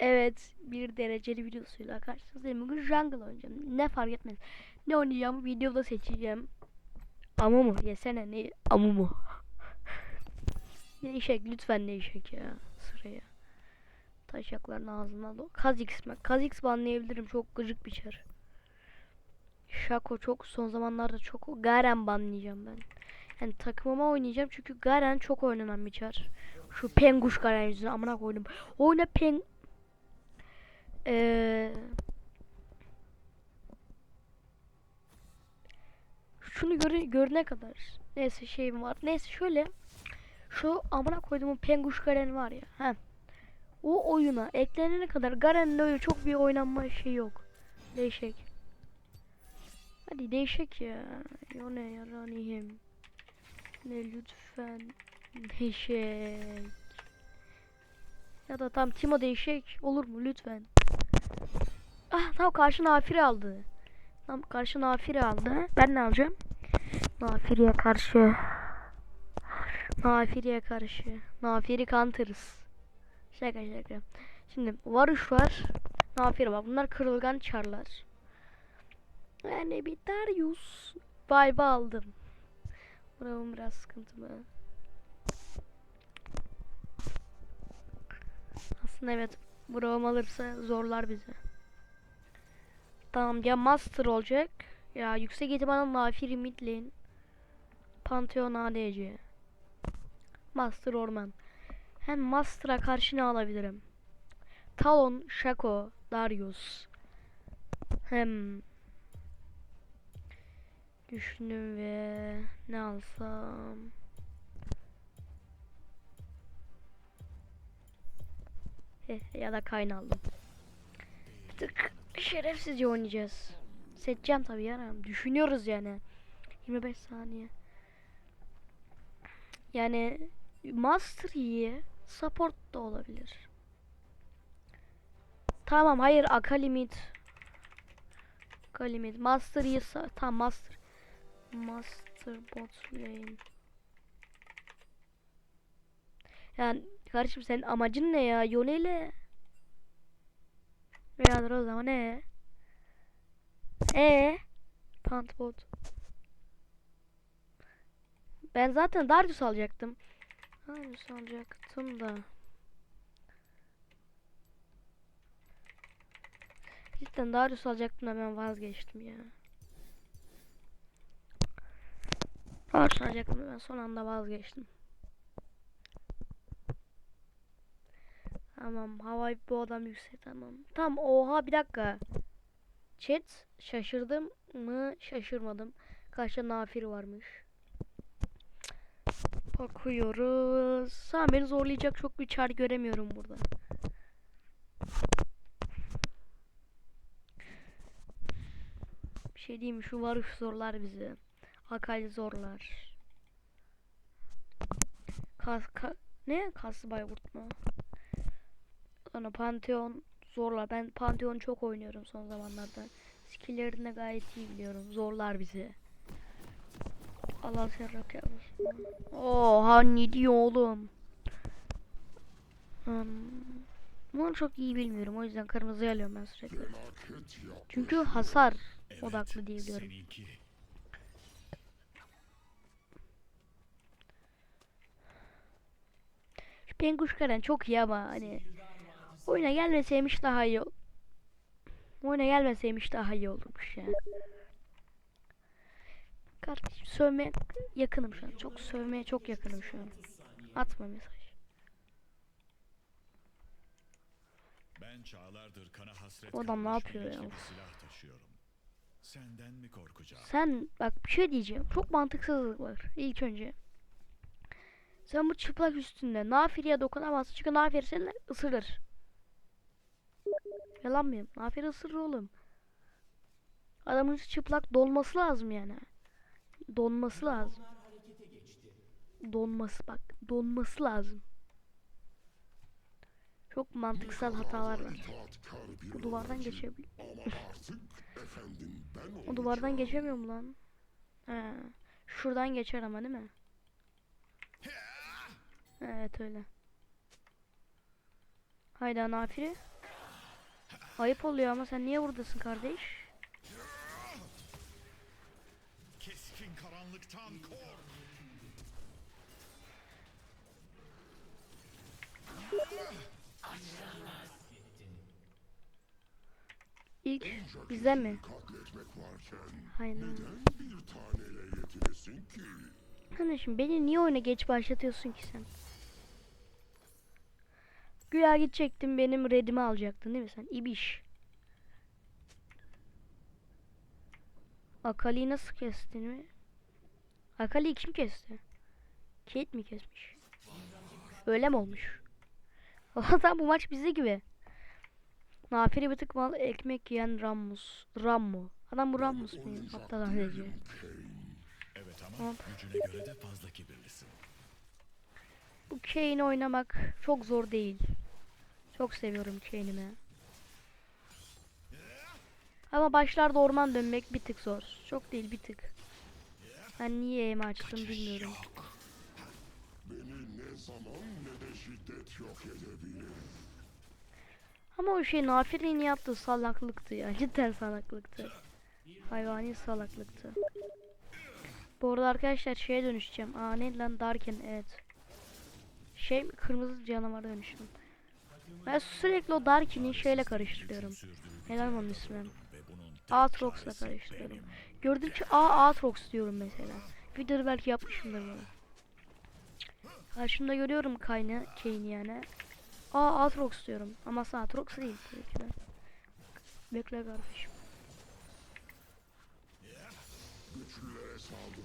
Evet bir dereceli videosuyla karşınızdayım. Bugün jungle oynayacağım. Ne fark etmez. Ne oynayacağımı videoda seçeceğim. Ama mı? Yesene ne? Ama mı? Değişik lütfen değişik ya. Sıraya. Taşakların ağzına doğru. Kazix mi? Kazix banlayabilirim. Çok gıcık bir çar. Şako çok son zamanlarda çok Garen banlayacağım ben. Yani takımıma oynayacağım çünkü Garen çok oynanan bir çar. Şu penguş Garen yüzüne amına koydum. Oyna pen ee, şunu göre görene kadar neyse şeyim var. Neyse şöyle şu amına koyduğum penguş Garen var ya. He. O oyuna eklenene kadar Garen'le öyle çok bir oynanma şey yok. Değişik. Hadi değişik ya. Yo ne yaranayım. Ne lütfen. Değişik. Ya da tam Timo değişik olur mu lütfen. Ah tam karşı Nafiri aldı. Tam karşı Nafiri aldı. Ben ne alacağım? Nafiri'ye karşı. Nafiri'ye karşı. Nafiri counterız. Şaka şaka. Şimdi Varuş var. Nafiri var. Bunlar kırılgan çarlar. Yani bir Darius vibe aldım. Buram biraz sıkıntılı. Aslında evet. Buram alırsa zorlar bizi. Tamam ya Master olacak. Ya yüksek ihtimalle Nafiri mid lane. Pantheon ADC. Master Orman. Hem Master'a karşı ne alabilirim? Talon, Shaco, Darius. Hem Düşündüm ve ne alsam? Ya da Kayn aldım. Tık şerefsizce oynayacağız. Seçeceğim tabii ya. Düşünüyoruz yani. 25 saniye. Yani Master iyi. Support da olabilir. Tamam hayır Akalimit. Akalimit. Master iyi. sa- Tamam Master. Master bot lane. Yani kardeşim senin amacın ne ya? Yone ile. Veyadır o zaman ne? E Pant bot. Ben zaten Darius alacaktım. Darius alacaktım da. Cidden Darius alacaktım da ben vazgeçtim ya. Darius alacaktım da ben son anda vazgeçtim. Tamam hava bu adam yüksek tamam. Tamam oha bir dakika. Chat şaşırdım mı şaşırmadım. Karşıda Nafir varmış. Bakıyoruz. Tamam beni zorlayacak çok bir çar göremiyorum burada. Bir şey diyeyim? Şu varış zorlar bizi. Akali zorlar. Kas, ka, ne? Kaslı Bayburt mu? Sonra Pantheon zorlar. Ben Pantheon çok oynuyorum son zamanlarda. Skill'lerini de gayet iyi biliyorum. Zorlar bizi. Allah serrak yapmasın. Oha ne diyor oğlum? Hmm. Bunu çok iyi bilmiyorum. O yüzden kırmızı alıyorum ben sürekli. Çünkü hasar odaklı diye biliyorum. Seninki. Penguş Karen çok iyi ama hani oyuna gelmeseymiş daha iyi. ol- Oyuna gelmeseymiş daha iyi olurmuş ya. Kardeşim sövmeye yakınım şu an. Çok sövmeye çok yakınım şu an. Atma mesaj. Ben çağlardır kana hasret O adam ne yapıyor ya? silah taşıyorum. Senden mi korkacağım? Sen bak bir şey diyeceğim. Çok mantıksızlık var. İlk önce. Sen bu çıplak üstünde Nafiri'ye dokunamazsın. Çünkü Nafiri seni ısırır. Yalan mıyım? Nafiri ısırır oğlum. Adamın çıplak donması lazım yani. Donması lazım. Donması bak. Donması lazım. Çok mantıksal hatalar var. Bu duvardan geçebiliyor. O duvardan geçemiyor mu lan? He. Şuradan geçer ama değil mi? Evet öyle. Hayda Nafiri. Ayıp oluyor ama sen niye buradasın kardeş? Keskin karanlıktan kork. İlk bize mi? Aynen. Kardeşim beni niye oyuna geç başlatıyorsun ki sen? Güya gidecektin benim redimi alacaktın değil mi sen? İbiş. Akali'yi nasıl kestin mi? Akali'yi kim kesti? Kate mi kesmiş? Öyle mi olmuş? Zaten bu maç bize gibi. Nafiri bir tık mal ekmek yiyen Rammus. Rammu. Adam bu Rammus mu? Aptal anneci. Evet ama Tamam. gücüne göre de fazla kibirlisin. Bu Kane'i oynamak çok zor değil. Çok seviyorum Kane'imi. Ama başlarda orman dönmek bir tık zor. Çok değil bir tık. Ben niye aim açtım bilmiyorum. Beni ne zaman ne de şiddet yok edebilir. Ama o şey Nafir'in yaptığı salaklıktı ya. Cidden salaklıktı. Hayvani salaklıktı. Bu arada arkadaşlar şeye dönüşeceğim. Aa ne lan Darken evet. Şey kırmızı canavara dönüştüm. Ben sürekli o Darkin'i şeyle karıştırıyorum. Helal onun ismi. Aatrox'la karıştırıyorum. Gördükçe aa Aatrox diyorum mesela. Videoda belki yapmışımdır bunu. Karşımda görüyorum Kane'i, Kane'i yani. Aa Aatrox diyorum. Ama aslında Aatrox değil tabii ki de. Bekle kardeşim.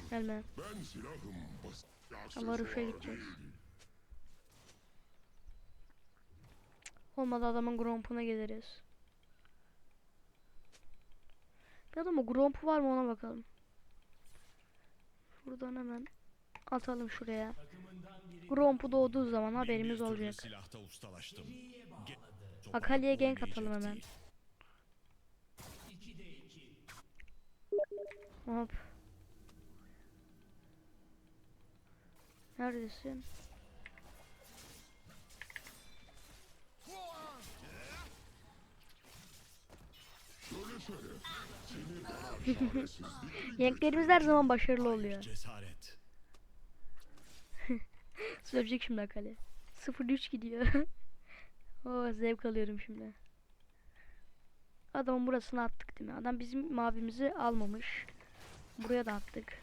Gelme. Ben silahım. Ha, Varuş'a gideceğiz. Olmadı adamın Gromp'una geliriz. Bir adamın Gromp'u var mı ona bakalım. Şuradan hemen atalım şuraya. Gromp'u doğduğu zaman haberimiz olacak. Akali'ye olmayacak atalım hemen. Hop. Neredesin? Yanklarımız her zaman başarılı oluyor. Cesaret. Söyleyecek şimdi Akali. 0-3 gidiyor. Oo zevk alıyorum şimdi. Adamın burasını attık değil mi? Adam bizim mavimizi almamış. Buraya da attık.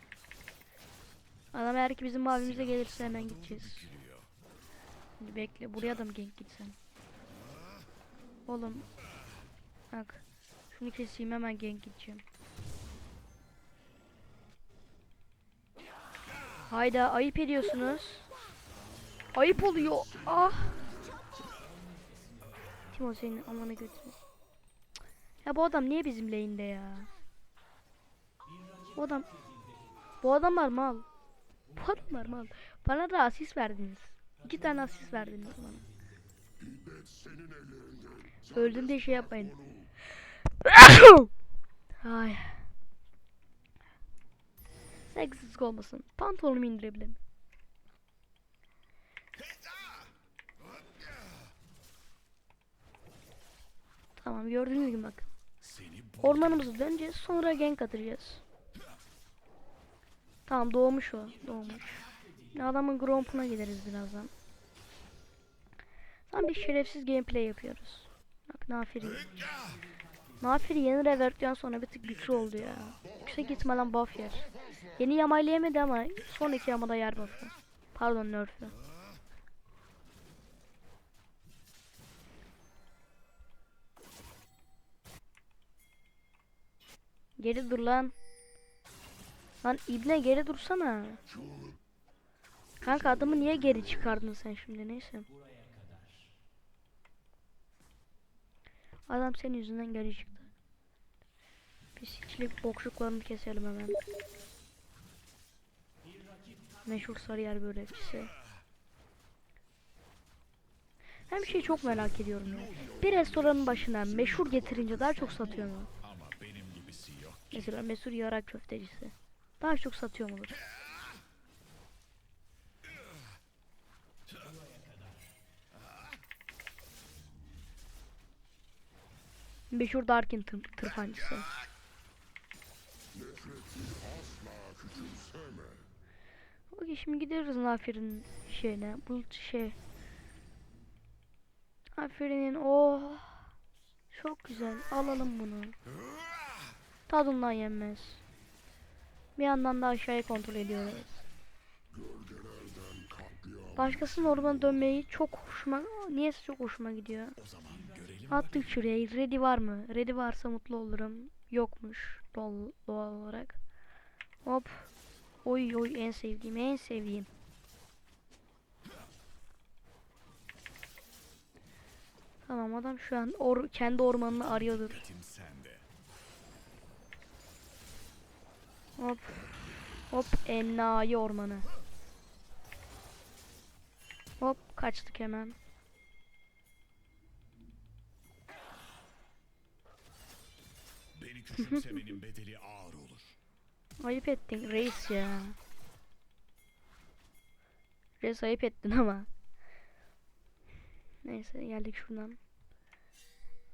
Adam eğer ki bizim mavimize gelirse hemen gideceğiz. Şimdi bekle buraya da mı gank gitsen? Oğlum. Bak. Şunu keseyim hemen gank gideceğim. Hayda ayıp ediyorsunuz. Ayıp oluyor. Ah. Timo senin amanı götür. Ya bu adam niye bizim lane'de ya? Bu adam Bu adamlar mal. Bu adamlar mal. Bana da asist verdiniz. İki tane asist verdiniz bana. Öldüm diye şey yapmayın. Ay. Seksizlik olmasın. Pantolonumu indirebilirim. Tamam gördüğünüz gibi bak. Ormanımızı döneceğiz sonra gank atacağız. Tamam doğmuş o. Doğmuş. Adamın grompuna gideriz birazdan. Tam bir şerefsiz gameplay yapıyoruz. Bak Nafiri. Nafiri yeni revert'ten sonra bir tık güçlü oldu ya. Yüksek ihtimalle buff yer. Yeni yamayla yemedi ama sonraki yamada yer buff'ı. Pardon nerf'ü. Geri dur lan. Lan ibne geri dursana. Kanka adamı niye geri çıkardın sen şimdi neyse. Adam senin yüzünden geri çıktı. Pislikçilik bokşuklarını keselim hemen. Meşhur Sarıyer börekçisi. Hem şeyi çok merak ediyorum ya. Bir restoranın başına meşhur getirince daha çok satıyor mu? Mesela meşhur yarak köftecisi. Daha çok satıyor mudur? Meşhur Darkin tır tırpancısı. Okey şimdi gidiyoruz Nafi'nin şeyine. Bu şey. Nafi'nin oh. Çok güzel. Alalım bunu. Tadından yenmez. Bir yandan da aşağıya kontrol ediyoruz. Başkasının ormana dönmeyi çok hoşuma, niyeyse çok hoşuma gidiyor. O zaman Attık şuraya. Ready var mı? Ready varsa mutlu olurum. Yokmuş doğal, doğal olarak. Hop. Oy oy en sevdiğim en sevdiğim. Tamam adam şu an or kendi ormanını arıyordur. Hop. Hop enayi ormanı. Hop kaçtık hemen. Beni küçümsemenin bedeli ağır olur. Ayıp ettin reis ya. Reis ayıp ettin ama. Neyse geldik şuradan.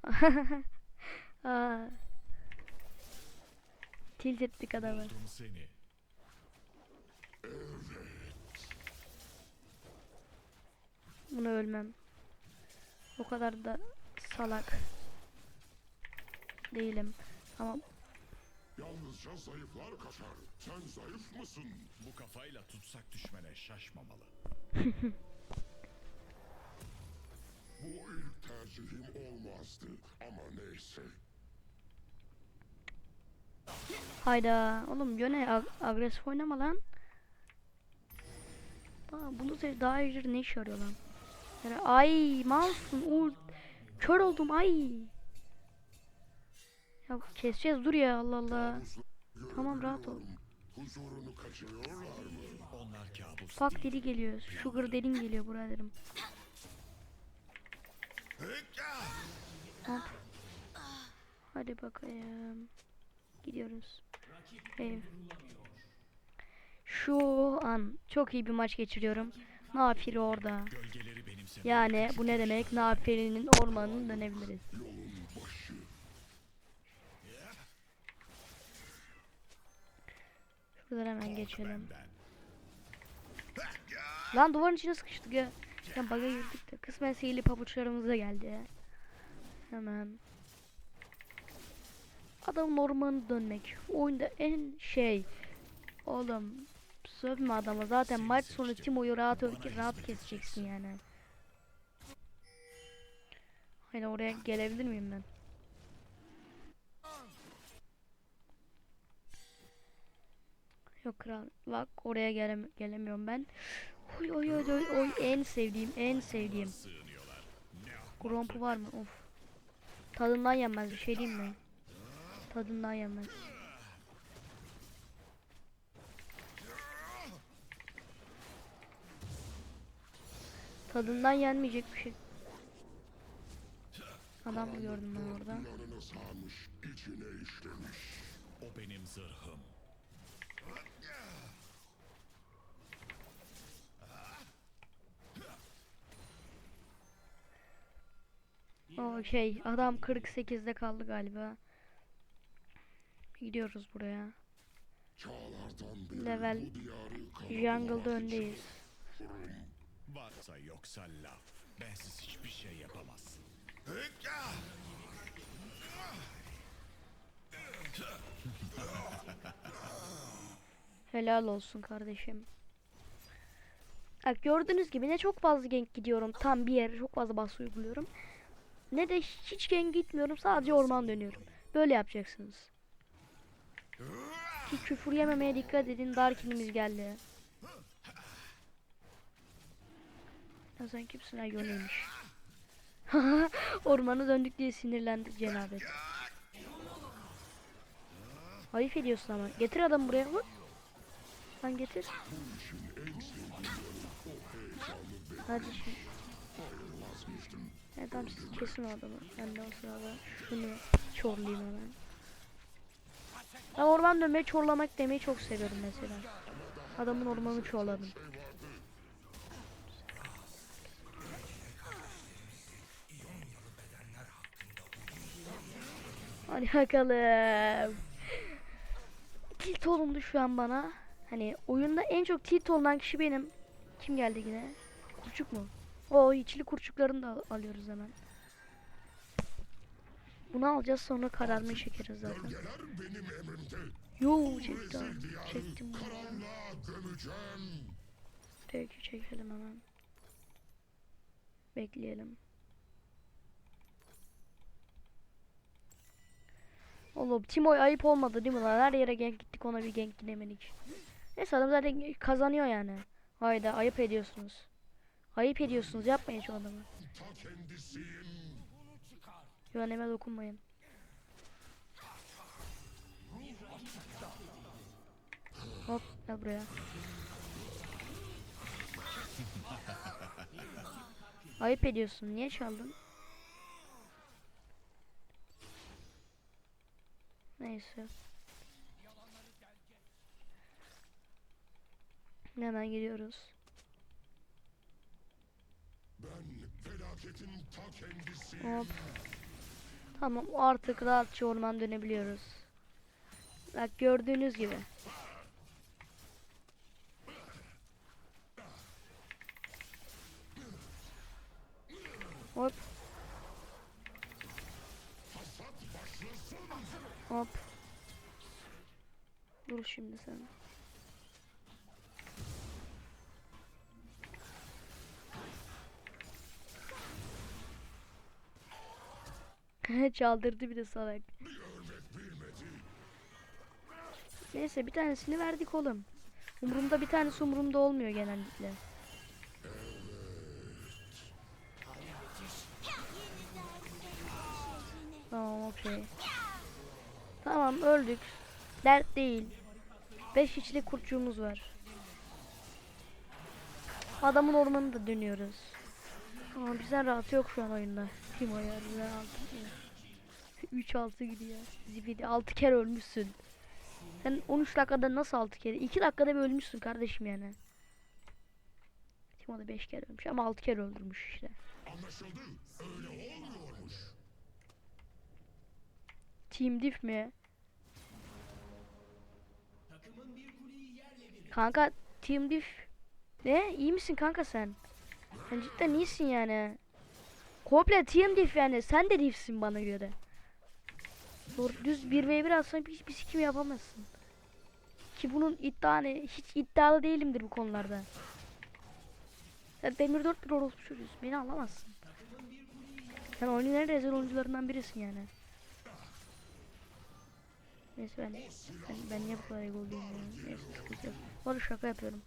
Aa. Tilt ettik adamı. Seni. Bunu ölmem. O kadar da salak değilim. Ama Yalnızca zayıflar kaçar. Sen zayıf mısın? Bu kafayla tutsak düşmene şaşmamalı. Bu ilk tercihim olmazdı. Ama neyse. hayda oğlum Yone ag- agresif oynama lan. Aa, bunu sev daha ejder ne işe yarıyor lan? Yani, ay mouse'un ult. Kör oldum ay. Ya keseceğiz dur ya Allah Allah. Tamam, rahat ol. Huzurunu kaçırıyorlar mı? Onlar kabus değil. deli geliyor. Sugar dedin geliyor buralarım. Hop. Hadi bakayım. Gidiyoruz. Ev. Şu an çok iyi bir maç geçiriyorum. Nafiri orada. Yani bu ne demek? Nafiri'nin ormanını dönebiliriz. Şuradan hemen geçelim. Lan duvarın içine sıkıştık ya. Ya baga girdik de. Kısmen sihirli pabuçlarımız da geldi. Hemen. Adamın ormanı dönmek. Oyunda en şey. Oğlum. Sövme adama. Zaten maç sonu Timo'yu rahat rahat keseceksin yani. Hani oraya gelebilir miyim ben? Yok kral. Bak oraya gelem gelemiyorum ben. Oy oy oy oy oy en sevdiğim en sevdiğim. Grompu var mı? Of. Tadından yenmez bir şey diyeyim mi? Tadından yenmez. Tadından yenmeyecek bir şey. Adam mı gördüm ben orada? O benim zırhım. Okey. Adam 48'de kaldı galiba. Gidiyoruz buraya. Level Jungle'da öndeyiz. Varsa yoksa laf. Bensiz hiçbir şey yapamazsın. Helal olsun kardeşim. Bak gördüğünüz gibi ne çok fazla gank gidiyorum tam bir yere çok fazla baskı uyguluyorum. Ne de hiç gank gitmiyorum sadece orman dönüyorum. Böyle yapacaksınız. Ki küfür yememeye dikkat edin Darkin'imiz geldi. Ya sen kimsin ha Yone'ymiş. Ormanı döndük diye sinirlendi cenabet. Ayıp ediyorsun ama. Getir adamı buraya. Vur. Lan getir. Hadi şimdi. Evet tamam siz kesin o adamı. Ben de o sırada şunu çorlayayım hemen. Ben orman dönmeyi çorlamak demeyi çok seviyorum mesela. Adamın ormanı çorladım. Hadi bakalım. Tilt olundu şu an bana. Hani oyunda en çok tilt olunan kişi benim. Kim geldi yine? Kurçuk mu? O içli kurçuklarını da al- alıyoruz hemen. Bunu alacağız sonra kararmayı çekeriz zaten. Yo çektim. Çektim. Peki çekelim hemen. Bekleyelim. Oğlum Timoy ayıp olmadı değil mi lan? Her yere gank gittik ona bir gank gidemedik. Neyse adam zaten kazanıyor yani. Hayda ayıp ediyorsunuz. Ayıp ediyorsunuz yapmayın şu adamı. Güveneme dokunmayın. Hop gel buraya. Ayıp ediyorsun. Niye çaldın? Neyse. Hemen kendisiyim. Hop. Tamam artık rahatça orman dönebiliyoruz. Bak gördüğünüz gibi. Hop. Hop. Dur şimdi sen. Çaldırdı bir de salak. Neyse bir tanesini verdik oğlum. Umurumda bir tanesi umurumda olmuyor genellikle. Tamam okey. Tamam öldük. Dert değil. Beş içli kurtçuğumuz var. Adamın ormanında dönüyoruz. Ama bizden rahat yok şu an oyunda. Kim o ya? Bizden altı gidiyor. 3-6 gidiyor. Zibidi 6 kere ölmüşsün. Sen 13 dakikada nasıl 6 kere? 2 dakikada bir ölmüşsün kardeşim yani. Timo da 5 kere ölmüş ama 6 kere öldürmüş işte. Anlaşıldı. Öyle olmuyormuş. Team Diff mi? Kanka Team Diff. Ne? İyi misin kanka sen? Sen cidden iyisin yani. Komple Team Diff yani. Sen de Diff'sin bana göre. Doğru düz 1v1 atsan hiçbir sikim yapamazsın. Ki bunun iddia ne? Hiç iddialı değilimdir bu konularda. Sen Demir 4 bir orospu çocuğusun. Beni anlamazsın. Sen oyunun en rezil oyuncularından birisin yani. Neyse ben, ben, ben niye bu kadar egoluyum ya? Neyse sıkıntı yok. Bu şaka yapıyorum.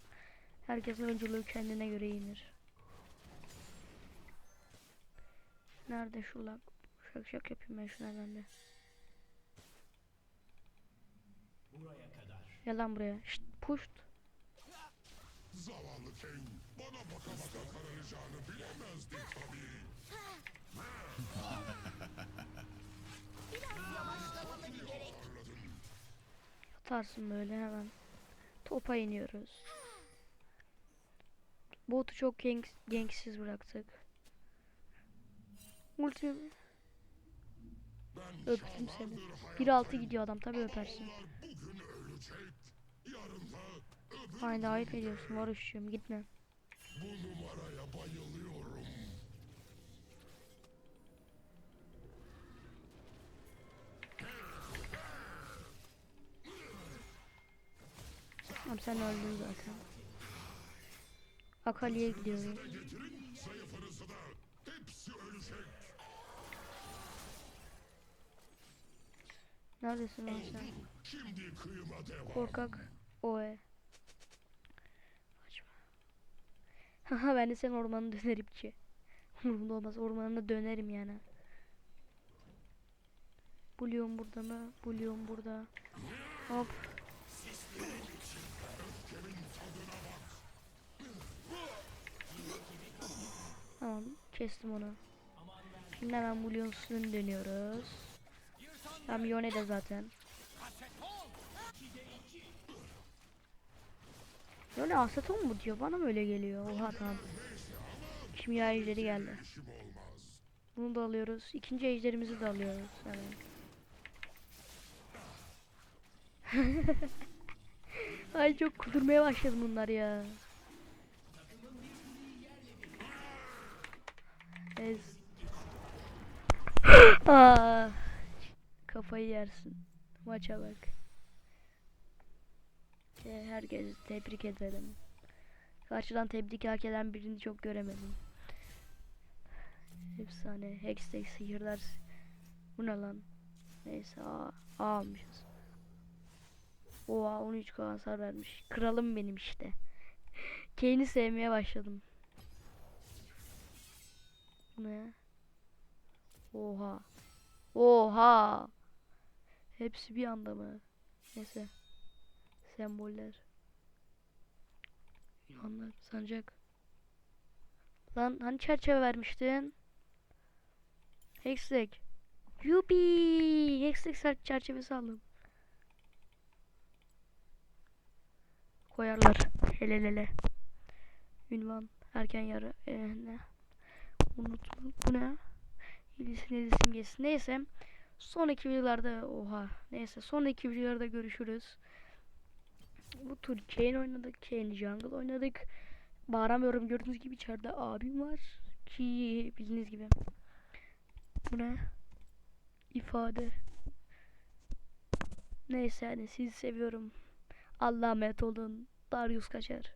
Herkesin oyunculuğu kendine göre iyiydir. Nerede şu lag? Şak şak yapayım ben şuna ben de. Gel lan buraya. Şşt, puşt. Zavallı Kane bana baka baka kararacağını bilemezdi tabii. Atarsın böyle hemen. Topa iniyoruz. Botu çok gank, ganksiz bıraktık. Ulti öptüm seni. şahlandır 1.6 gidiyor adam tabi öpersin. Haydi ayıp ediyorsun var üşüyorum gitme. bu numaraya bayılıyorum. Abi sen öldün zaten. Akali'ye gidiyoruz. Neredesin lan sen? Korkak. Oe. Haha ben de senin ormanı dönerim ki. Umurumda olmaz ormanına dönerim yani. Bulyon burada mı? Bulyon burada. Hop. Tamam kestim onu. Şimdi hemen bulyon üstüne dönüyoruz. Tam Yone de zaten. Yone aseton mu diyor? Bana mı öyle geliyor? Oha tamam. Kimya ejderi geldi. Bunu da alıyoruz. İkinci ejderimizi de alıyoruz. Evet. Ay çok kudurmaya başladı bunlar ya. Ez. Aa, kafayı yersin. Maça bak. E, Herkesi tebrik edelim. Karşıdan tebrik hak eden birini çok göremedim. Efsane. Hextech sihirler. Bu ne lan? Neyse A, almışız. Oha 13 k hasar vermiş. Kralım benim işte. Kane'i sevmeye başladım. Ne? Oha. Oha. Hepsi bir anda mı? Neyse. Semboller. Yunanlar sancak. Lan hani çerçeve vermiştin? Hextech. Yupi! Hextech ser- çerçevesi aldım. Koyarlar. Hele hele. Ünvan. Erken yarı. Ee, ne? Unutma. Bu ne? İlgisini simgesi. Neyse. Sonraki videolarda oha. Neyse. Sonraki videolarda görüşürüz. Bu tur Kane oynadık. Kane Jungle oynadık. Bağıramıyorum. Gördüğünüz gibi içeride abim var. Ki bildiğiniz gibi. Bu ne? İfade. Neyse yani sizi seviyorum. Allah'a emanet olun. Darius kaçar.